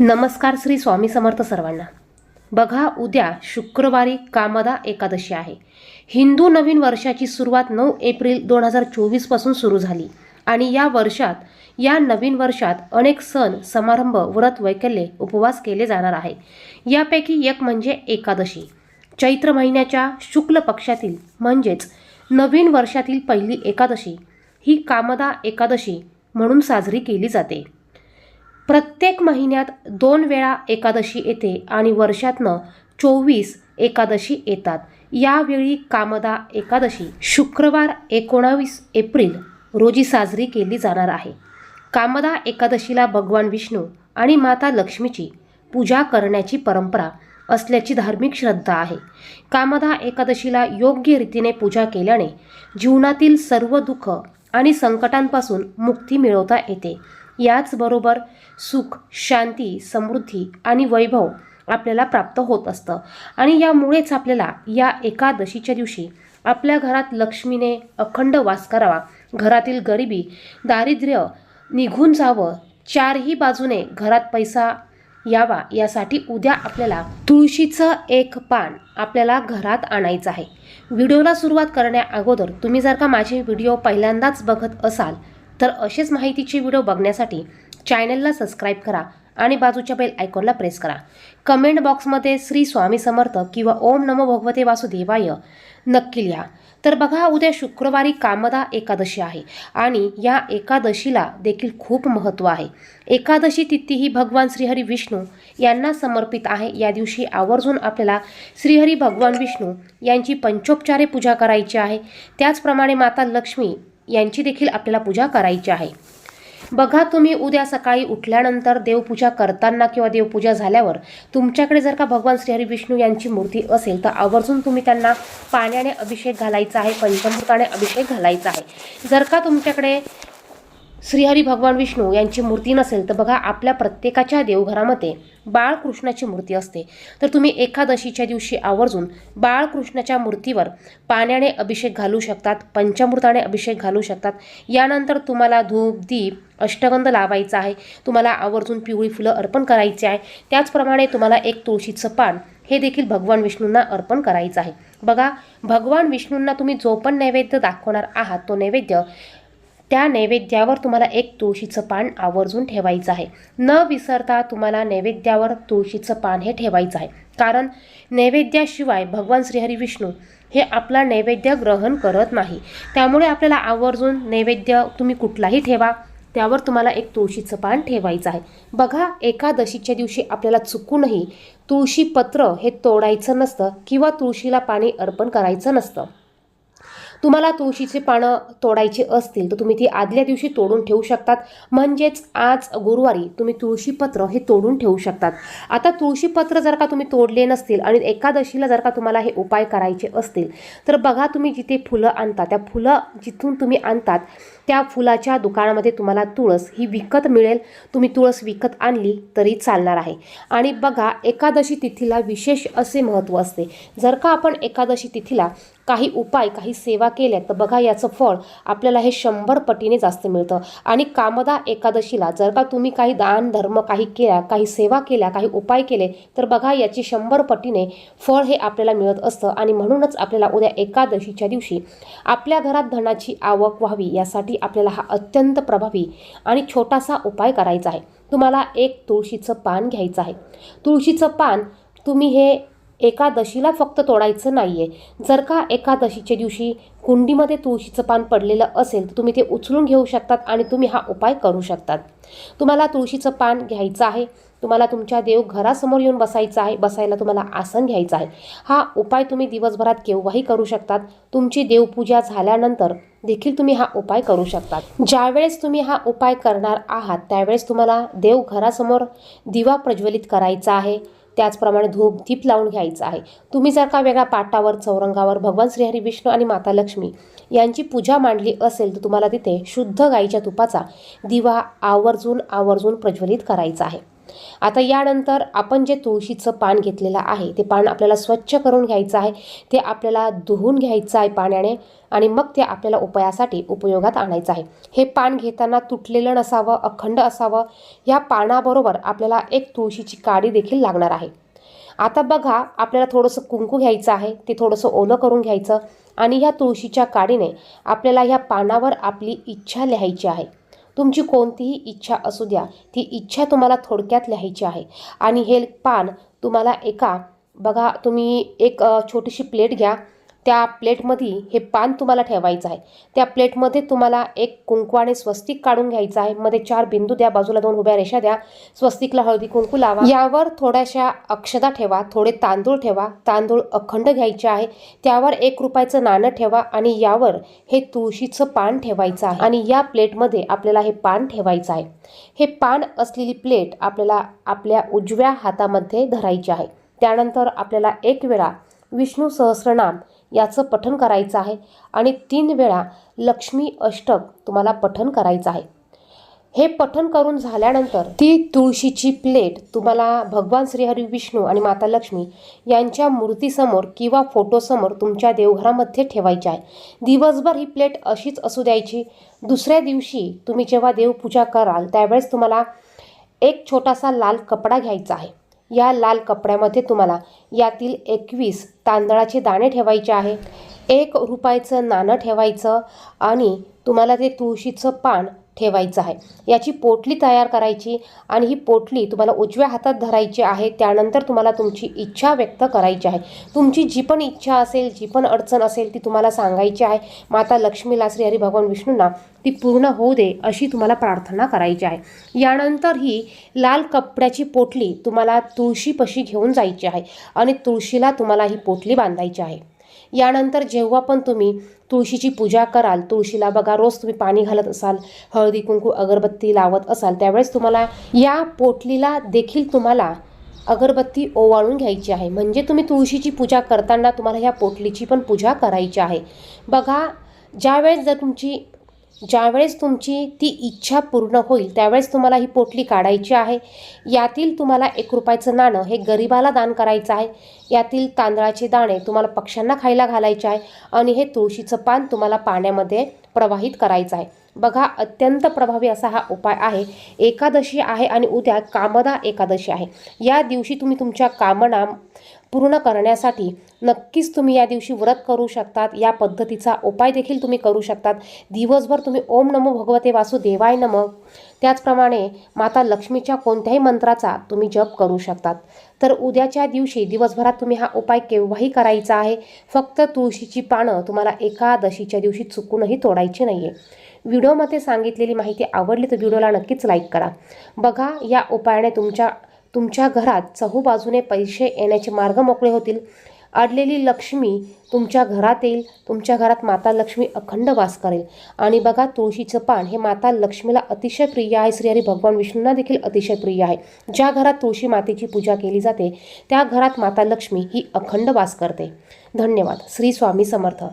नमस्कार श्री स्वामी समर्थ सर्वांना. बघा उद्या शुक्रवारी कामदा एकादशी आहे. हिंदू नवीन वर्षाची सुरुवात नऊ एप्रिल दोन हजार चोवीसपासून सुरू झाली आणि या वर्षात या नवीन वर्षात अनेक सण समारंभ व्रत वैकल्ये उपवास केले जाणार आहे यापैकी एक म्हणजे एकादशी. चैत्र महिन्याच्या शुक्ल पक्षातील म्हणजेच नवीन वर्षातील पहिली एकादशी ही कामदा एकादशी म्हणून साजरी केली जाते. प्रत्येक महिन्यात दोन वेळा एकादशी येते आणि वर्षातनं चोवीस एकादशी येतात. यावेळी कामदा एकादशी शुक्रवार एकोणावीस एप्रिल रोजी साजरी केली जाणार आहे. कामदा एकादशीला भगवान विष्णू आणि माता लक्ष्मीची पूजा करण्याची परंपरा असल्याची धार्मिक श्रद्धा आहे. कामदा एकादशीला योग्य रीतीने पूजा केल्याने जीवनातील सर्व दुःख आणि संकटांपासून मुक्ती मिळवता येते. याचबरोबर सुख शांती समृद्धी आणि वैभव आपल्याला प्राप्त होत असतं. आणि यामुळेच आपल्याला या एकादशीच्या दिवशी आपल्या घरात लक्ष्मीने अखंड वास करावा. घरातील गरिबी दारिद्र्य निघून जावं. चारही बाजूने घरात पैसा यावा यासाठी उद्या आपल्याला तुळशीचं एक पान आपल्याला घरात आणायचं आहे. व्हिडिओला सुरुवात करण्या अगोदर तुम्ही जर का माझे व्हिडिओ पहिल्यांदाच बघत असाल तर असेच माहितीचे व्हिडिओ बघण्यासाठी चॅनलला सबस्क्राईब करा आणि बाजूच्या बेल आयकॉनला प्रेस करा. कमेंट बॉक्समध्ये श्री स्वामी समर्थ किंवा ओम नमो भगवते वासुदेवाय नक्की लिहा. तर बघा उद्या शुक्रवारी कामदा एकादशी आहे आणि या एकादशीला देखील खूप महत्त्व आहे. एकादशी तिथी ही भगवान श्रीहरी विष्णू यांना समर्पित आहे. या दिवशी आवर्जून आपल्याला श्रीहरी भगवान विष्णू यांची पंचोपचारे पूजा करायची आहे. त्याचप्रमाणे माता लक्ष्मी यांची देखील आपल्याला पूजा करायची आहे. बघा तुम्ही उद्या सकाळी उठल्यानंतर देवपूजा करताना किंवा देवपूजा झाल्यावर तुमच्याकडे जर का भगवान श्रीहरी विष्णू यांची मूर्ती असेल तर आवर्जून तुम्ही त्यांना पाण्याने अभिषेक घालायचा आहे पंचमृताने अभिषेक घालायचा आहे. जर का तुमच्याकडे श्रीहरी भगवान विष्णू यांची मूर्ती नसेल तर बघा आपल्या प्रत्येकाच्या देवघरामध्ये बाळकृष्णाची मूर्ती असते. तर तुम्ही एकादशीच्या दिवशी आवर्जून बाळकृष्णाच्या मूर्तीवर पाण्याने अभिषेक घालू शकतात पंचामृताने अभिषेक घालू शकतात. यानंतर तुम्हाला धूप दीप अष्टगंध लावायचा आहे. तुम्हाला आवर्जून पिवळी फुलं अर्पण करायची आहे. त्याचप्रमाणे तुम्हाला एक तुळशीचं पान हे देखील भगवान विष्णूंना अर्पण करायचं आहे. बघा भगवान विष्णूंना तुम्ही जो पण नैवेद्य दाखवणार आहात तो नैवेद्य त्या नैवेद्यावर तुम्हाला एक तुळशीचं पान आवर्जून ठेवायचं आहे. न विसरता तुम्हाला नैवेद्यावर तुळशीचं पान हे ठेवायचं आहे. कारण नैवेद्याशिवाय भगवान श्रीहरी विष्णू हे आपला नैवेद्य ग्रहण करत नाही. त्यामुळे आपल्याला आवर्जून नैवेद्य तुम्ही कुठलाही ठेवा त्यावर तुम्हाला एक तुळशीचं पान ठेवायचं आहे. बघा एकादशीच्या दिवशी आपल्याला चुकूनही तुळशीपत्र हे तोडायचं नसतं किंवा तुळशीला पाणी अर्पण करायचं नसतं. तुम्हाला तुळशीचे पानं तोडायची असतील तर तुम्ही ती आदल्या दिवशी तोडून ठेवू शकतात. म्हणजेच आज गुरुवारी तुम्ही तुळशीपत्र हे तोडून ठेवू शकतात. आता तुळशीपत्र जर का तुम्ही तोडले नसतील आणि एकादशीला जर का तुम्हाला हे उपाय करायचे असतील तर बघा तुम्ही जिथे फुलं आणता त्या फुलं जिथून तुम्ही आणतात त्या फुलाच्या दुकानामध्ये तुम्हाला तुळस ही विकत मिळेल. तुम्ही तुळस विकत आणली तरी चालणार आहे. आणि बघा एकादशी तिथीला विशेष असे महत्त्व असते. जर का आपण एकादशी तिथीला काही उपाय काही सेवा केल्या तर बघा याचं फळ आपल्याला हे शंभर पटीने जास्त मिळतं. आणि कामदा एकादशीला जर का तुम्ही काही दान धर्म काही केल्या काही सेवा केल्या काही उपाय केले तर बघा याची शंभर पटीने फळ हे आपल्याला मिळत असतं. आणि म्हणूनच आपल्याला उद्या एकादशीच्या दिवशी आपल्या घरात धनाची आवक व्हावी यासाठी आपल्याला हा अत्यंत प्रभावी आणि छोटासा उपाय करायचा आहे. तुम्हाला एक तुळशीचं पान घ्यायचं आहे. तुळशीचं पान तुम्ही हे एकादशीला फक्त तोडायचं नाही आहे जर का एकादशीच्या दिवशी कुंडीमध्ये तुळशीचं पान पडलेलं असेल तर तुम्ही ते उचलून घेऊ शकतात आणि तुम्ही हा उपाय करू शकतात. तुम्हाला तुळशीचं पान घ्यायचं आहे तुम्हाला तुमच्या देव घरासमोर येऊन बसायचं आहे बसायला तुम्हाला आसन घ्यायचं आहे. हा उपाय तुम्ही दिवसभरात केव्हाही करू शकतात. तुमची देवपूजा झाल्यानंतर देखील तुम्ही हा उपाय करू शकतात. ज्यावेळेस तुम्ही हा उपाय करणार आहात त्यावेळेस तुम्हाला देव घरासमोर दिवा प्रज्वलित करायचा आहे. त्याचप्रमाणे धूप दीप लावून घ्यायचं आहे. तुम्ही जर का वेगळ्या पाटावर चौरंगावर भगवान श्रीहरी विष्णू आणि माता लक्ष्मी यांची पूजा मांडली असेल तर तुम्हाला तिथे शुद्ध गाईच्या तुपाचा दिवा आवर्जून आवर्जून प्रज्वलित करायचा आहे. आता यानंतर आपण जे तुळशीचं पान घेतलेलं आहे ते पान आपल्याला स्वच्छ करून घ्यायचं आहे ते आपल्याला धुवून घ्यायचं आहे पाण्याने आणि मग ते आपल्याला उपायासाठी उपयोगात आणायचं आहे. हे पान घेताना तुटलेलं नसावं अखंड असावं या पानाबरोबर आपल्याला एक तुळशीची काडी देखील लागणार आहे. आता बघा आपल्याला थोडंसं कुंकू घ्यायचं आहे ते थोडंसं ओलं करून घ्यायचं आणि ह्या तुळशीच्या काडीने आपल्याला ह्या पानावर आपली इच्छा लिहायची आहे. तुमची कोणतीही इच्छा असू द्या. ती इच्छा तुम्हाला थोडक्यात लिहायची आहे. आणि हे पान तुम्हाला एका बघा तुम्ही एक छोटीशी प्लेट घ्या. त्या प्लेटमध्ये हे पान तुम्हाला ठेवायचं आहे. त्या प्लेटमध्ये तुम्हाला एक कुंकवाने स्वस्तिक काढून घ्यायचं आहे. मध्ये चार बिंदू द्या बाजूला दोन उभ्या रेषा द्या. स्वस्तिकला हळदी कुंकू लावा. यावर थोड्याशा अक्षदा ठेवा थोडे तांदूळ ठेवा. तांदूळ अखंड घ्यायचे आहे. त्यावर एक रुपयाचं नाणं ठेवा आणि यावर हे तुळशीचं पान ठेवायचं आहे. आणि या प्लेटमध्ये आपल्याला हे पान ठेवायचं आहे. हे पान असलेली प्लेट आपल्याला आपल्या उजव्या हातामध्ये धरायची आहे. त्यानंतर आपल्याला एक वेळा विष्णू सहस्रनाम याचं पठण करायचं आहे. आणि तीन वेळा लक्ष्मी अष्टक तुम्हाला पठण करायचं आहे. हे पठण करून झाल्यानंतर ती तुळशीची प्लेट तुम्हाला भगवान श्रीहरी विष्णू आणि माता लक्ष्मी यांच्या मूर्तीसमोर किंवा फोटोसमोर तुमच्या देवघरामध्ये ठेवायची आहे. दिवसभर ही प्लेट अशीच असू द्यायची. दुसऱ्या दिवशी तुम्ही जेव्हा देवपूजा कराल त्यावेळेस तुम्हाला एक छोटासा लाल कपडा घ्यायचा आहे. या लाल कपड्यामध्ये तुम्हाला यातील एकवीस तांदळाचे दाणे ठेवायचे आहे. एक रुपयाचं नाणं ठेवायचं आणि तुम्हाला ते तुळशीचं पान ठेवायचं आहे. याची पोटली तयार करायची आणि ही पोटली तुम्हाला उजव्या हातात धरायची आहे. त्यानंतर तुम्हाला तुमची इच्छा व्यक्त करायची आहे. तुमची जी पण इच्छा असेल जी पण अडचण असेल ती तुम्हाला सांगायची आहे. माता लक्ष्मीला श्री हरी भगवान विष्णूंना ती पूर्ण होऊ दे अशी तुम्हाला प्रार्थना करायची आहे. यानंतर ही लाल कपड्याची पोटली तुम्हाला तुळशीपाशी घेऊन जायची आहे आणि तुळशीला तुम्हाला ही पोटली बांधायची आहे. यानंतर जेव्हा पण तुम्ही तुळशीची पूजा कराल तुळशीला बघा रोज तुम्ही पाणी घालत असाल हळदी कुंकू अगरबत्ती लावत असाल त्यावेळेस तुम्हाला या पोटलीला देखील तुम्हाला अगरबत्ती ओवाळून घ्यायची आहे. म्हणजे तुम्ही तुळशीची पूजा करताना तुम्हाला ह्या पोटलीची पण पूजा करायची आहे. बघा ज्यावेळेस जर तुमची ज्यावेळेस तुमची ती इच्छा पूर्ण होईल त्यावेळेस तुम्हाला ही पोटली काढायची आहे. यातील तुम्हाला एक रुपयाचं नाणं हे गरिबाला दान करायचं आहे. यातील तांदळाचे दाणे तुम्हाला पक्ष्यांना खायला घालायचे आहे आणि हे तुळशीचं पान तुम्हाला पाण्यामध्ये प्रवाहित करायचं आहे. बघा अत्यंत प्रभावी असा हा उपाय आहे. एकादशी आहे आणि उद्या कामदा एकादशी आहे. या दिवशी तुम्ही तुमच्या कामना पूर्ण करण्यासाठी नक्कीच तुम्ही या दिवशी व्रत करू शकतात. या पद्धतीचा उपाय देखील तुम्ही करू शकतात. दिवसभर तुम्ही ओम नमो भगवते वासुदेवाय नम. त्याचप्रमाणे माता लक्ष्मीच्या कोणत्याही मंत्राचा तुम्ही जप करू शकतात. तर उद्याच्या दिवशी दिवसभरात तुम्ही हा उपाय केव्हाही करायचा आहे. फक्त तुळशीची पानं तुम्हाला एकादशीच्या दिवशी चुकूनही तोडायची नाही आहे व्हिडिओमध्ये सांगितलेली माहिती आवडली तर व्हिडिओला नक्कीच लाईक करा. बघा या उपायाने तुमच्या तुमच्या घरात चहूबाजूने पैसे येण्याचे मार्ग मोकळे होतील. अडलेली लक्ष्मी तुमच्या घरात येईल. तुमच्या घरात माता लक्ष्मी अखंड वास करेल. आणि बघा तुळशीचं पान हे माता लक्ष्मीला अतिशय प्रिय आहे. श्रीहरी भगवान विष्णूंना देखील अतिशय प्रिय आहे. ज्या घरात तुळशी मातेची पूजा केली जाते त्या घरात माता लक्ष्मी ही अखंड वास करते. धन्यवाद. श्री स्वामी समर्थ.